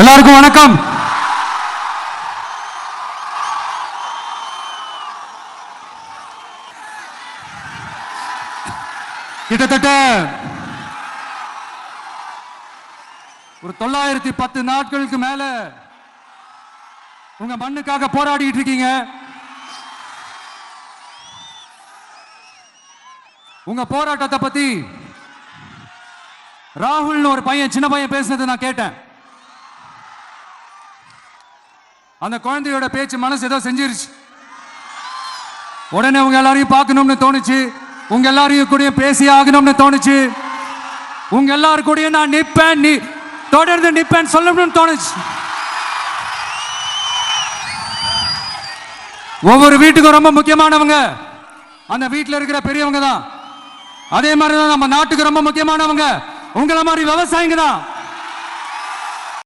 எல்லாருக்கும் வணக்கம். கிட்டத்தட்ட ஒரு தொள்ளாயிரத்தி பத்து நாட்களுக்கு மேல உங்க மண்ணுக்காக போராடிட்டு இருக்கீங்க. உங்க போராட்டத்தை பத்தி ராகுல்னு ஒரு பையன் சின்ன பையன் பேசுனது நான் கேட்டேன். அந்த குழந்தையோட பேச்சு மனசு ஏதோ செஞ்சிருச்சு. உடனே உங்க எல்லாரையும் பார்க்கணும்னு தோணுச்சு. உங்க எல்லாரையும் கூட பேசி ஆகணும்னு தோணுச்சு. உங்க எல்லாரும் கூட நான் நிற்பேன் நீ தொடர்ந்து நிற்பேன் சொல்லணும்னு தோணுச்சு. ஒவ்வொரு வீட்டுக்கும் ரொம்ப முக்கியமானவங்க. அந்த வீட்டில் இருக்கிற பெரியவங்க தான். அதே மாதிரி தான் நம்ம நாட்டுக்கு ரொம்ப முக்கியமானவங்க. உங்களை மாதிரி விவசாயிங்க தான்.